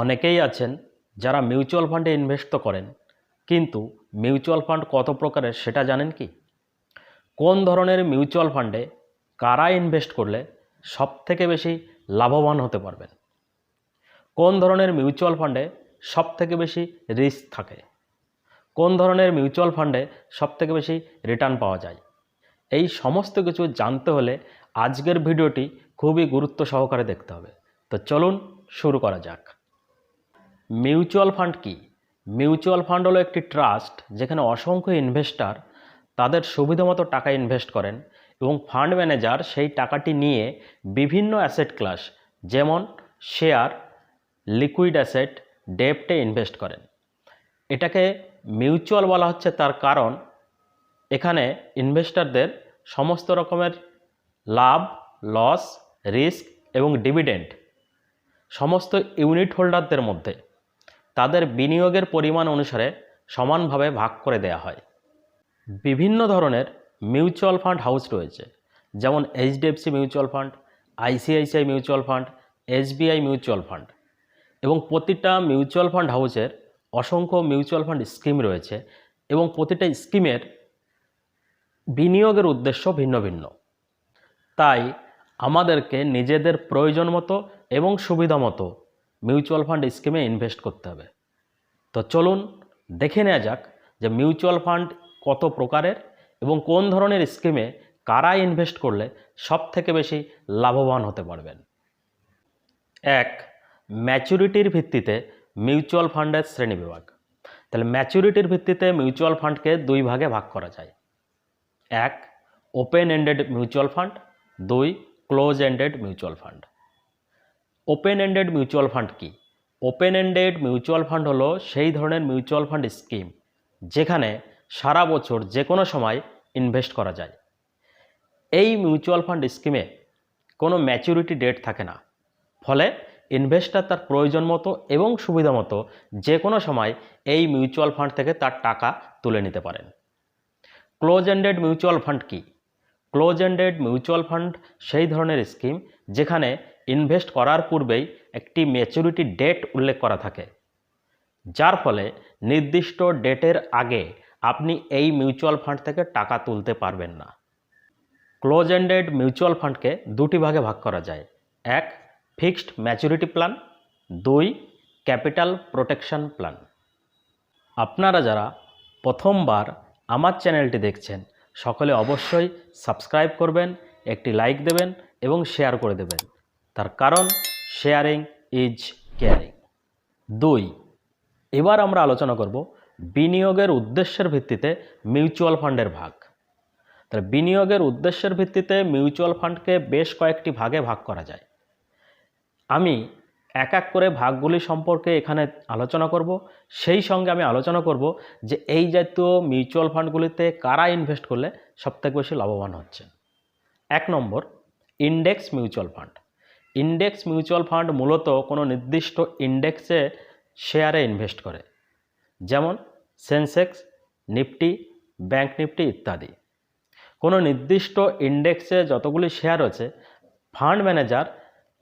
অনেকেই আছেন যারা মিউচুয়াল ফান্ডে ইনভেস্ট তো করেন, কিন্তু মিউচুয়াল ফান্ড কত প্রকারের সেটা জানেন কি? কোন ধরনের মিউচুয়াল ফান্ডে কারা ইনভেস্ট করলে সব থেকে বেশি লাভবান হতে পারবেন? কোন ধরনের মিউচুয়াল ফান্ডে সব থেকে বেশি রিস্ক থাকে? কোন ধরনের মিউচুয়াল ফান্ডে সব থেকে বেশি রিটার্ন পাওয়া যায়? এই সমস্ত কিছু জানতে হলে আজকের ভিডিওটি খুবই গুরুত্ব সহকারে দেখতে হবে। তো চলুন শুরু করা যাক। মিউচুয়াল ফান্ড কি? মিউচুয়াল ফান্ড হলো একটি ট্রাস্ট যেখানে অসংখ্য ইনভেস্টার তাদের সুবিধামতো টাকা ইনভেস্ট করেন এবং ফান্ড ম্যানেজার সেই টাকাটি নিয়ে বিভিন্ন অ্যাসেট ক্লাস, যেমন শেয়ার, লিকুইড অ্যাসেট, ডেপ্টে ইনভেস্ট করেন। এটাকে মিউচুয়াল বলা হচ্ছে তার কারণ এখানে ইনভেস্টারদের সমস্ত রকমের লাভ, লস, রিস্ক এবং ডিভিডেন্ড সমস্ত ইউনিট হোল্ডারদের মধ্যে। তাদের বিনিয়োগের পরিমাণ অনুসারে সমানভাবে ভাগ করে দেয়া হয়। বিভিন্ন ধরনের মিউচুয়াল ফান্ড হাউস রয়েছে, যেমন HDFC mutual fund, ICICI mutual fund, SBI mutual fund এবং প্রতিটা মিউচুয়াল ফান্ড হাউসের অসংখ্য মিউচুয়াল ফান্ড স্কিম রয়েছে এবং প্রতিটা স্কিমের বিনিয়োগের উদ্দেশ্য ভিন্ন ভিন্ন। তাই আমাদেরকে নিজেদের প্রয়োজন মতো এবং সুবিধা মতো মিউচুয়াল ফান্ড স্কিমে ইনভেস্ট করতে হবে। তো চলুন দেখে নেওয়া যাক যে মিউচুয়াল ফান্ড কত প্রকারের এবং কোন ধরনের স্কিমে কারা ইনভেস্ট করলে সব থেকে বেশি লাভবান হতে পারবেন। এক, ম্যাচুরিটির ভিত্তিতে মিউচুয়াল ফান্ডের শ্রেণীবিভাগ। তাহলে ম্যাচুরিটির ভিত্তিতে মিউচুয়াল ফান্ডকে দুই ভাগে ভাগ করা যায়। এক ওপেন এন্ডেড মিউচুয়াল ফান্ড। দুই close ended mutual fund. Open ended mutual fund কি? ওপেন এন্ডেড মিউচুয়াল ফান্ড হলো সেই ধরনের মিউচুয়াল ফান্ড স্কিম যেখানে সারা বছর যে কোনো সময় ইনভেস্ট করা যায়। এই মিউচুয়াল ফান্ড স্কিমে কোনো ম্যাচুরিটি ডেট থাকে না। ফলে ইনভেস্টার তার প্রয়োজন মতো এবং সুবিধা মতো যে কোনো সময় এই মিউচুয়াল ফান্ড থেকে তার টাকা তুলে নিতে পারেন। ক্লোজ এন্ডেড মিউচুয়াল ফান্ড কি? ক্লোজ এন্ডেড মিউচুয়াল ফান্ড সেই ধরনের স্কিম যেখানে ইনভেস্ট করার পূর্বেই একটি ম্যাচুরিটি ডেট উল্লেখ করা থাকে। যার ফলে নির্দিষ্ট ডেটের আগে আপনি এই মিউচুয়াল ফান্ড থেকে টাকা তুলতে পারবেন না। ক্লোজ এন্ডেড মিউচুয়াল ফান্ডকে দুটি ভাগে ভাগ করা যায়। এক ফিক্সড ম্যাচুরিটি প্ল্যান দুই ক্যাপিটাল প্রোটেকশন প্ল্যান আপনারা যারা প্রথমবার আমার চ্যানেলটি দেখছেন, সকলে অবশ্যই সাবস্ক্রাইব করবেন, একটি লাইক দেবেন এবং শেয়ার করে দেবেন। তার কারণ শেয়ারিং ইজ কেয়ারিং দুই, এবার আমরা আলোচনা করব বিনিয়োগের উদ্দেশ্যের ভিত্তিতে মিউচুয়াল ফান্ডের ভাগ। তাহলে বিনিয়োগের উদ্দেশ্যের ভিত্তিতে মিউচুয়াল ফান্ডকে বেশ কয়েকটি ভাগে ভাগ করা যায়। আমি এক এক করে ভাগগুলি সম্পর্কে এখানে আলোচনা করব, সেই সঙ্গে আমি আলোচনা করব যে এই জাতীয় মিউচুয়াল ফান্ডগুলিতে কারা ইনভেস্ট করলে সবথেকে বেশি লাভবান হচ্ছে। এক নম্বর index mutual fund index mutual fund মূলত কোনো নির্দিষ্ট ইন্ডেক্সে শেয়ারে ইনভেস্ট করে, যেমন সেন্সেক্স, নিফটি ব্যাঙ্ক নিফটি ইত্যাদি। কোনো নির্দিষ্ট ইন্ডেক্সে যতগুলি শেয়ার আছে ফান্ড ম্যানেজার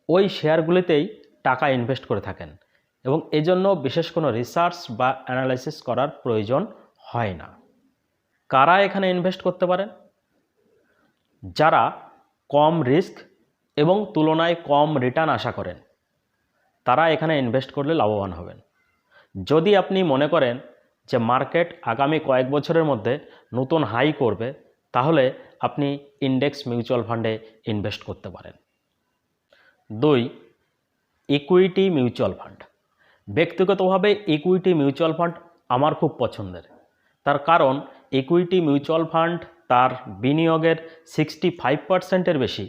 ওই শেয়ারগুলিতেই টাকা ইনভেস্ট করে থাকেন এবং এজন্য বিশেষ কোনো রিসার্চ বা অ্যানালাইসিস করার প্রয়োজন হয় না। কারা এখানে ইনভেস্ট করতে পারেন? যারা কম রিস্ক এবং তুলনায় কম রিটার্ন আশা করেন। তারা এখানে ইনভেস্ট করলে লাভবান হবেন। যদি আপনি মনে করেন যে মার্কেট আগামী কয়েক বছরের মধ্যে নতুন হাই করবে, তাহলে আপনি ইন্ডেক্স মিউচুয়াল ফান্ডে ইনভেস্ট করতে পারেন। দুই ইকুইটি মিউচুয়াল ফান্ড ব্যক্তিগতভাবে ইকুইটি মিউচুয়াল ফান্ড আমার খুব পছন্দের। তার কারণ ইকুইটি মিউচুয়াল ফান্ড তার বিনিয়োগের সিক্সটি ফাইভ পার্সেন্টের বেশি।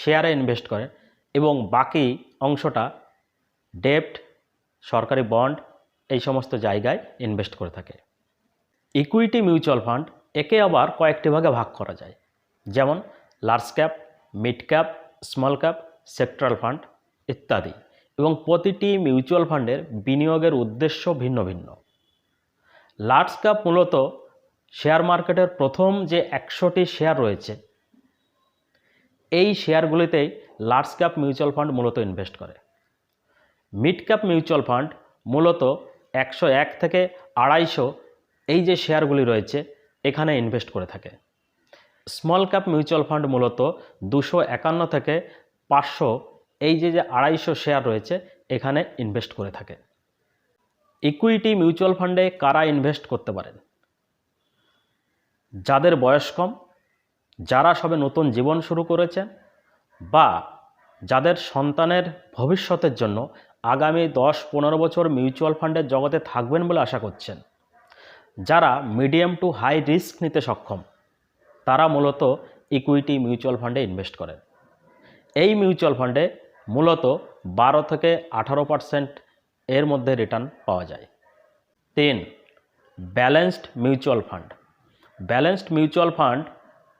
শেয়ারে ইনভেস্ট করে এবং বাকি অংশটা ডেপ্ট সরকারি বন্ড, এই সমস্ত জায়গায় ইনভেস্ট করে থাকে। ইকুইটি মিউচুয়াল ফান্ড একে আবার কয়েকটি ভাগে ভাগ করা যায়। যেমন large cap, mid cap, small cap, sectoral fund ইত্যাদি এবং প্রতিটি মিউচুয়াল ফান্ডের বিনিয়োগের উদ্দেশ্য ভিন্ন ভিন্ন। লার্জ ক্যাপ মূলত শেয়ার মার্কেটের প্রথম যে একশোটি শেয়ার রয়েছে এই শেয়ারগুলিতেই লার্জ ক্যাপ মিউচুয়াল ফান্ড মূলত ইনভেস্ট করে। মিড ক্যাপ মিউচুয়াল ফান্ড মূলত একশো এক থেকে আড়াইশো এই যে শেয়ারগুলি রয়েছে, এখানে ইনভেস্ট করে থাকে। স্মল ক্যাপ মিউচুয়াল ফান্ড মূলত দুশো একান্ন থেকে পাঁচশো এই যে যে আড়াইশো শেয়ার রয়েছে, এখানে ইনভেস্ট করে থাকে। ইকুইটি মিউচুয়াল ফান্ডে কারা ইনভেস্ট করতে পারেন? যাদের বয়স কম যারা সবে নতুন জীবন শুরু করেছেন বা যাদের সন্তানের ভবিষ্যতের জন্য আগামী দশ পনেরো বছর মিউচুয়াল ফান্ডের জগতে থাকবেন বলে আশা করছেন, যারা মিডিয়াম টু হাই রিস্ক নিতে সক্ষম, তারা মূলত ইকুইটি মিউচুয়াল ফান্ডে ইনভেস্ট করেন। এই মিউচুয়াল ফান্ডে মূলত বারো থেকে আঠারো পারসেন্ট এর মধ্যে রিটার্ন পাওয়া যায়। তিন, balanced mutual fund. Balanced mutual fund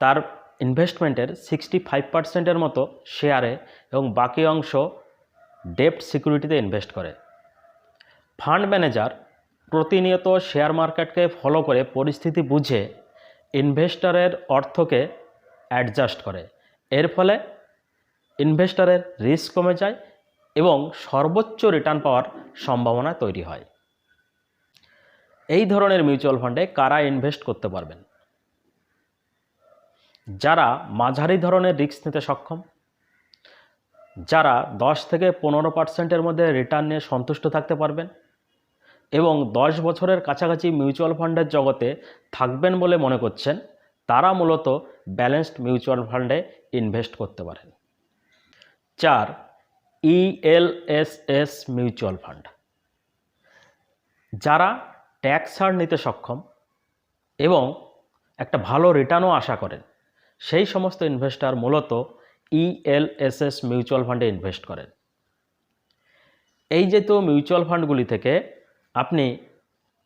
তার ইনভেস্টমেন্টের সিক্সটি ফাইভ পার্সেন্টের মতো শেয়ারে এবং বাকি অংশ ডেপ্ট সিকিউরিটিতে ইনভেস্ট করে। ফান্ড ম্যানেজার প্রতিনিয়ত শেয়ার মার্কেটকে ফলো করে পরিস্থিতি বুঝে ইনভেস্টরের অর্থকে অ্যাডজাস্ট করে। এর ফলে ইনভেস্টরের রিস্ক কমে যায় এবং সর্বোচ্চ রিটার্ন পাওয়ার সম্ভাবনা তৈরি হয়। এই ধরনের মিউচুয়াল ফান্ডে কারা ইনভেস্ট করতে পারবেন? যারা মাঝারি ধরনের রিস্ক নিতে সক্ষম, যারা দশ থেকে পনেরো পার্সেন্টের মধ্যে রিটার্ন নিয়ে সন্তুষ্ট থাকতে পারবেন এবং দশ বছরের কাছাকাছি মিউচুয়াল ফান্ডের জগতে থাকবেন বলে মনে করছেন, তারা মূলত ব্যালেন্সড মিউচুয়াল ফান্ডে ইনভেস্ট করতে পারেন। চার ইএলএসএস মিউচুয়াল ফান্ড যারা ট্যাক্স ছাড় নিতে সক্ষম এবং একটা ভালো রিটার্নও আশা করেন সেই সমস্ত ইনভেস্টার মূলত ইএলএসএস মিউচুয়াল ফান্ডে ইনভেস্ট করেন। এই যে তো মিউচুয়াল ফান্ডগুলি থেকে আপনি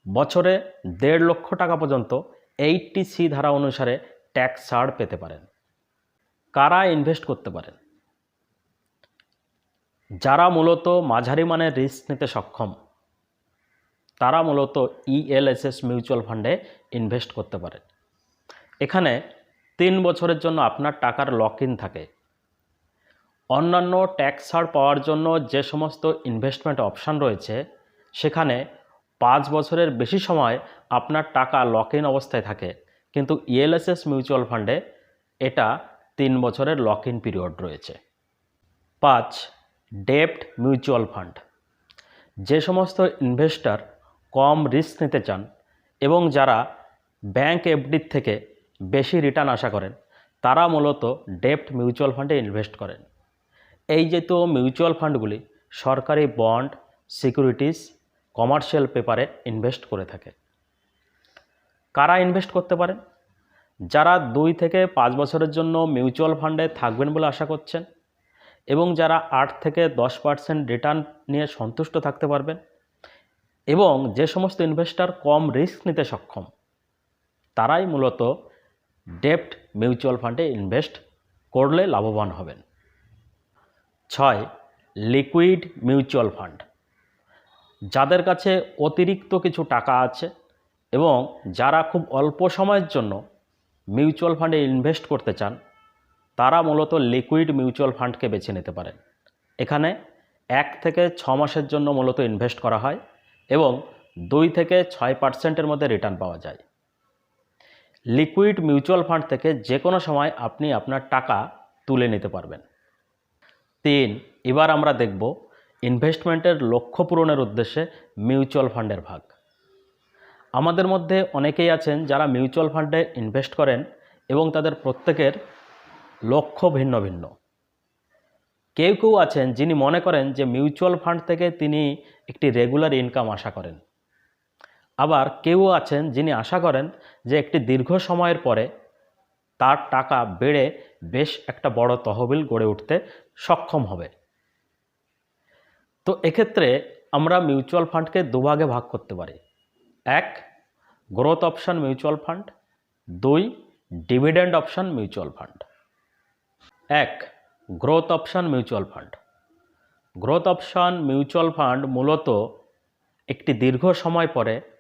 বছরে দেড় লক্ষ টাকা পর্যন্ত এইটটি সি ধারা অনুসারে ট্যাক্স ছাড় পেতে পারেন। কারা ইনভেস্ট করতে পারেন? যারা মূলত মাঝারি মানের রিস্ক নিতে সক্ষম, তারা মূলত ইএলএসএস মিউচুয়াল ফান্ডে ইনভেস্ট করতে পারেন। এখানে তিন বছরের জন্য আপনার টাকার লক ইন থাকে। অন্যান্য ট্যাক্স ছাড় পাওয়ার জন্য যে সমস্ত ইনভেস্টমেন্ট অপশান রয়েছে, সেখানে পাঁচ বছরের বেশি সময় আপনার টাকা লক ইন অবস্থায় থাকে। কিন্তু ইএলএসএস মিউচুয়াল ফান্ডে এটা তিন বছরের লক ইন পিরিয়ড রয়েছে। পাঁচ ডেপ্ট মিউচুয়াল ফান্ড যে সমস্ত ইনভেস্টর কম রিস্ক নিতে চান এবং যারা ব্যাংক এফডির থেকে বেশি রিটার্ন আশা করেন। তারা মূলত ডেপ্ট মিউচুয়াল ফান্ডে ইনভেস্ট করেন। এই যে তো মিউচুয়াল ফান্ডগুলি সরকারি বন্ড সিকিউরিটিস কমার্শিয়াল পেপারে ইনভেস্ট করে থাকে। কারা ইনভেস্ট করতে পারেন? যারা দুই থেকে পাঁচ বছরের জন্য মিউচুয়াল ফান্ডে থাকবেন বলে আশা করছেন এবং যারা আট থেকে দশ পার্সেন্ট রিটার্ন নিয়ে সন্তুষ্ট থাকতে পারবেন এবং যে সমস্ত ইনভেস্টর কম রিস্ক নিতে সক্ষম, তারাই মূলত ডেপ্ট মিউচুয়াল ফান্ডে ইনভেস্ট করলে লাভবান হবেন। ছয়, লিকুইড মিউচুয়াল ফান্ড। যাদের কাছে অতিরিক্ত কিছু টাকা আছে এবং যারা খুব অল্প সময়ের জন্য মিউচুয়াল ফান্ডে ইনভেস্ট করতে চান, তারা মূলত লিকুইড মিউচুয়াল ফান্ডকে বেছে নিতে পারেন। এখানে এক থেকে ছ মাসের জন্য মূলত ইনভেস্ট করা হয় এবং দুই থেকে ছয় পার্সেন্টের মধ্যে রিটার্ন পাওয়া যায়। লিকুইড মিউচুয়াল ফান্ড থেকে যে কোনো সময় আপনি আপনার টাকা তুলে নিতে পারবেন। তিন, এবার আমরা দেখব ইনভেস্টমেন্টের লক্ষ্য পূরণের উদ্দেশ্যে মিউচুয়াল ফান্ডের ভাগ। আমাদের মধ্যে অনেকেই আছেন যারা মিউচুয়াল ফান্ডে ইনভেস্ট করেন এবং তাদের প্রত্যেকের লক্ষ্য ভিন্ন ভিন্ন। কেউ কেউ আছেন যিনি মনে করেন যে মিউচুয়াল ফান্ড থেকে তিনি একটি রেগুলার ইনকাম আশা করেন। আবার কেউ আছেন যিনি আশা করেন যে একটি দীর্ঘ সময়ের পরে তার টাকা বেড়ে বেশ একটা বড় তহবিল গড়ে উঠতে সক্ষম হবে। তো এক্ষেত্রে আমরা মিউচুয়াল ফান্ডকে দুভাগে ভাগ করতে পারি। এক, গ্রোথ অপশান মিউচুয়াল ফান্ড। দুই, ডিভিডেন্ড অপশান মিউচুয়াল ফান্ড। এক, growth option mutual fund. Growth option mutual fund মূলত একটি দীর্ঘ সময় পরে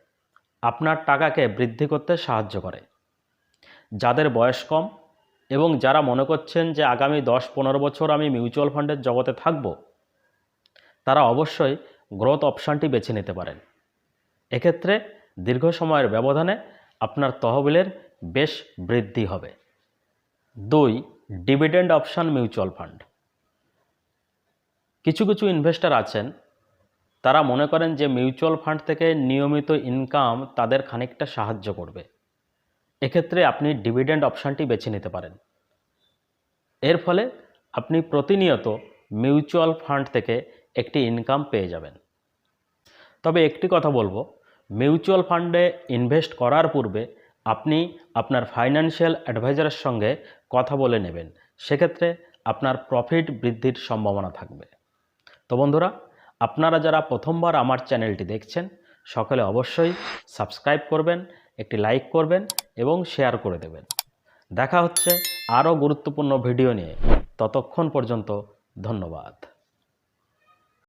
আপনার টাকাকে বৃদ্ধি করতে সাহায্য করে। যাদের বয়স কম এবং যারা মনে করছেন যে আগামী দশ পনেরো বছর আমি মিউচুয়াল ফান্ডের জগতে থাকব, তারা অবশ্যই গ্রোথ অপশানটি বেছে নিতে পারেন। এক্ষেত্রে দীর্ঘ সময়ের ব্যবধানে আপনার তহবিলের বেশ বৃদ্ধি হবে। দুই, ডিভিডেন্ড অপশান মিউচুয়াল ফান্ড। কিছু কিছু ইনভেস্টর আছেন তারা মনে করেন যে মিউচুয়াল ফান্ড থেকে নিয়মিত ইনকাম তাদের খানিকটা সাহায্য করবে। এক্ষেত্রে আপনি ডিভিডেন্ড অপশানটি বেছে নিতে পারেন। এর ফলে আপনি প্রতিনিয়ত মিউচুয়াল ফান্ড থেকে একটি ইনকাম পেয়ে যাবেন। তবে একটি কথা বলব, মিউচুয়াল ফান্ডে ইনভেস্ট করার পূর্বে আপনি আপনার ফাইন্যান্সিয়াল অ্যাডভাইজারের সঙ্গে কথা বলে নেবেন। সেক্ষেত্রে আপনার প্রফিট বৃদ্ধির সম্ভাবনা থাকবে। তো বন্ধুরা আপনারা যারা প্রথমবার আমার চ্যানেলটি দেখছেন, সকলে অবশ্যই সাবস্ক্রাইব করবেন, একটি লাইক করবেন এবং শেয়ার করে দেবেন। দেখা হচ্ছে আরও গুরুত্বপূর্ণ ভিডিও নিয়ে। ততক্ষণ পর্যন্ত ধন্যবাদ।